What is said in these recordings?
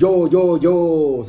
โยโยโย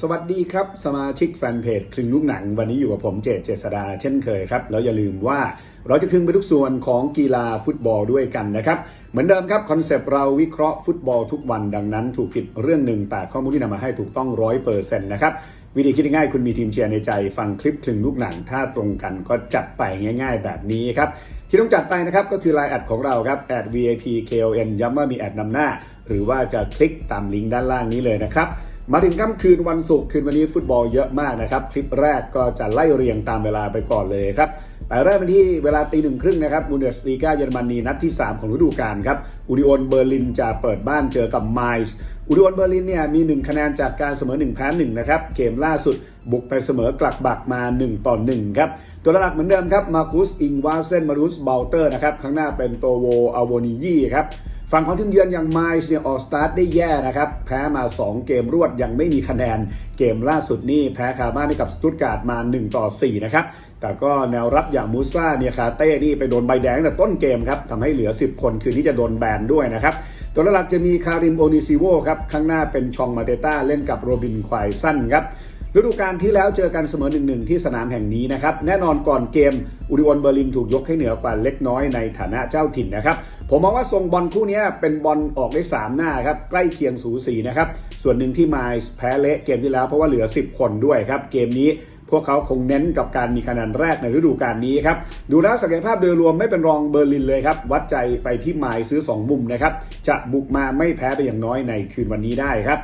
สวัสดีครับ สมาชิกแฟนเพจคลึงลูกหนัง วันนี้อยู่กับผมเจตเจษดาเช่นเคยครับ แล้วอย่าลืมว่าเราจะคลึงไปทุกส่วนของกีฬาฟุตบอลด้วยกันนะครับ เหมือนเดิมครับคอนเซปต์เราวิเคราะห์ฟุตบอลทุกวันดังนั้น ถูกผิดเรื่องหนึ่งแต่ข้อมูลที่นำมาให้ถูกต้องร้อยเปอร์เซ็นต์นะครับวิธีคิดง่ายคุณมีทีมเชียร์ในใจ ฟังคลิปคลึงลูกหนังถ้าตรงกันก็จัดไปง่าย ๆ แบบนี้ครับที่ต้องจัดไปนะครับก็คือไลน์แอดของเราครับแอด VIP KON ย้ำว่ามีแอดนำหน้า หรือว่าจะคลิกตามลิงก์ด้านล่างนี้เลยนะครับ มาถึงค่ำคืนวันศุกร์คืนวันนี้ฟุตบอลเยอะมากนะครับ คลิปแรกก็จะไล่เรียงตามเวลาไปก่อนเลยครับไปเริ่มกันที่เวลาตีหนึ่งครึ่งนะครับบูเดสลีกาเยอรมนีนัดที่ 3 ของฤดูกาลครับอูดิโอนเบอร์ลินจะเปิดบ้านเจอกับไมล์อูดิโอนเบอร์ลินเนี่ยมี 1 คะแนนจากการเสมอ1แพ้1นะครับเกมล่าสุดบุกไปเสมอกลักบักมา 1 ต่อ 1 ครับ ตัวหลักเหมือนเดิมครับมาคุสอิงวาเซนมารุสเบลเตอร์นะครับข้างหน้าเป็นโตโวอาโวนิยี่ครับ ฝั่งของทีมเยือนอย่างไมซ์เนี่ยออกสตาร์ทได้แย่นะครับ แพ้มา 2 เกมรวดยังไม่มีคะแนน เกมล่าสุดนี่แพ้คาบ้านให้กับสตุตการ์ดมา 1 ต่อ 4 นะครับ แต่ก็แนวรับอย่างมูซ่าเนี่ยคาเต้นี่ไปโดนใบแดงตั้งแต่ต้นเกมครับทำให้เหลือ 10 คนคืนนี้จะโดนแบนด้วยนะครับ ตัวหลักจะมีคาริมโอนิซิโวครับ ข้างหน้าเป็นชองมาเตต้าเล่นกับโรบินควายสั้นครับ ฤดูกาลที่แล้วเจอกันเสมอ1-1ที่สนามแห่งนี้นะครับ แน่นอนก่อนเกมอุดิออนเบอร์ลินถูกยกให้เหนือกว่าเล็กน้อยในฐานะเจ้าถิ่นนะครับ ผมมองว่าทรงบอลคู่นี้เป็นบอลออกได้ 3 หน้าครับ ใกล้เคียงสูสีนะครับ ส่วนหนึ่งที่ไมล์แพ้เละเกมที่แล้วเพราะว่าเหลือ 10 คนด้วยครับ เกมนี้พวกเขาคงเน้นกับการมีคะแนนแรกในฤดูกาลนี้ครับ ดูแล้วศักยภาพโดยรวมไม่เป็นรองเบอร์ลินเลยครับ วัดใจไปที่ไมล์ซื้อ 2 มุมนะครับ จะบุกมาไม่แพ้ไปอย่างน้อยในคืนวันนี้ได้ครับ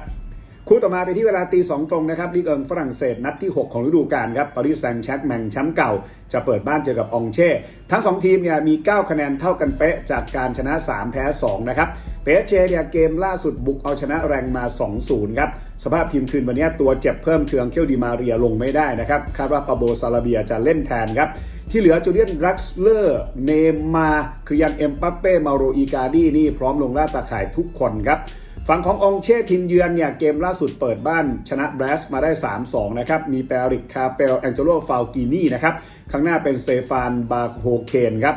คู่ต่อมาไปที่เวลาตีสองตรงนะครับลีกเอิงฝรั่งเศสนัดที่ 6 ของฤดูกาลครับปารีสแซงต์แชร์แมงแชมป์เก่า จะเปิดบ้านเจอกับองเช่ ทั้ง 2 ทีมเนี่ยมี 9 คะแนนเท่ากันเป๊ะจากการชนะ 3 แพ้ 2 นะครับ เปเชเนี่ยเกมล่าสุดบุกเอาชนะแรงมา 2-0 ครับ สภาพทีมคืนวันนี้ตัวเจ็บเพิ่มเทืองเคียวดีมาเรียลงไม่ได้นะครับ คาดว่าปาโบซาลาเบียจะเล่นแทนครับ ที่เหลือจูเลียนรักสเลอร์ เนมมาคริยันเอ็มปัปเป้ มาโรอีกาดีนี่พร้อมลงล่าตาข่ายทุกคนครับฝั่งขององเช่ทีมเยือนเนี่ยเกมล่าสุดเปิดบ้านชนะแบรสมาได้ 3-2 นะครับ มีแปริกคาเปลแองเจโลฟาวกินี่นะครับ ข้างหน้าเป็นเซฟานบาโฮเคนครับ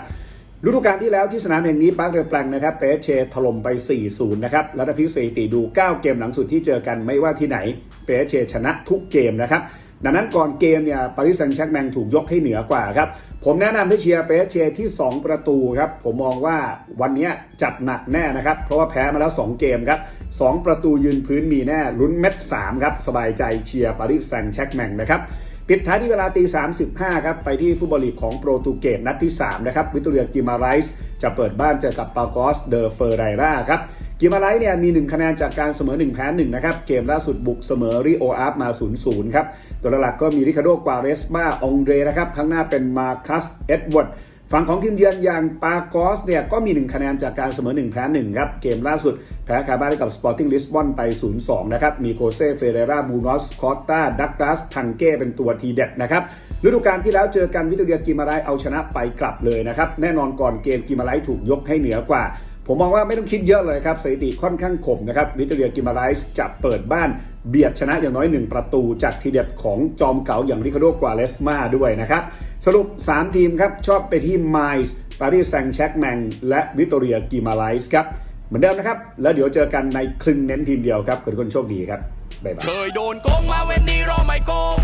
ฤดูกาลที่แล้วที่สนามแห่งนี้ปาร์คเดอแปลงนะครับเปเชถล่มไป 4-0 นะครับ แล้วถ้าพิสถิติดู 9 เกมหลังสุดที่เจอกันไม่ว่าที่ไหนเปเชชนะทุกเกมนะครับ ดังนั้นก่อนเกมเนี่ยปารีสแซงต์แชร์กแมงถูกยกให้เหนือกว่าครับ ผมแนะนำให้เชียร์เปเชที่ 2 ประตูครับ ผมมองว่าวันนี้จัดหนักแน่นะครับ เพราะว่าแพ้มาแล้ว 2 เกมครับ 2 ประตูยืนพื้นมีแน่ลุ้นเม็ด3ครับสบายใจเชียร์ปารีสแซงต์แชร์กแมงนะครับ ปิดท้ายที่เวลาตี35ครับไปที่ฟุตบอลลีกของโปรตุเกสนัดที่ 3 นะครับ วิตเรียกิมาไรส์จะเปิดบ้านเจอกับปากอสเดอเฟอร์ไรราครับกิมาไรส์เนี่ยมี 1 คะแนนจากการเสมอ 1 แพ้ 1 นะครับ เกมล่าสุดบุกเสมอริโออาร์ฟมา 0-0 ครับ ตัวหลักก็มีริคาโดกวาเรสมาองเดรนะครับข้างหน้าเป็นมาคัสเอ็ดเวิร์ด ฝั่งของทีมเยือนอย่างปากอสเนี่ยก็มี 1 คะแนนจากการเสมอ 1 แพ้ 1 ครับ เกมล่าสุด แพ้คาบ้านให้กับสปอร์ติ้งลิสบอนไป 0-2 นะครับ มีโคเซ่เฟเรราบูนอสคอตตาดักลาสทังเก้เป็นตัวทีเด็ดนะครับฤดูกาลที่แล้วเจอกันวิตเรียกิมาไรเอาชนะไปกลับเลยนะครับ แน่นอนก่อนเกมกิมาไรถูกยกให้เหนือกว่า ผมมองว่าไม่ต้องคิดเยอะเลยครับสถิติค่อนข้างคมนะครับวิตเรียกิมาไรส์จะเปิดบ้านเบียดชนะอย่างน้อย 1 ประตูจากทีเด็ดของจอมเก๋าอย่างริคาโดกวาเลสมาด้วยนะครับ สรุป 3 ทีมครับ ชอบไปที่ไมล์ปารีสแซงต์แชกแมงและวิตเรียกิมาไรส์ครับ เหมือนเดิมนะครับ แล้วเดี๋ยวเจอกันในครึ่งเน้นทีมเดียวครับขอทุกคนโชคดีครับบ๊ายบายเคยโดนโกงมาเว้นนี้เราไม่โกง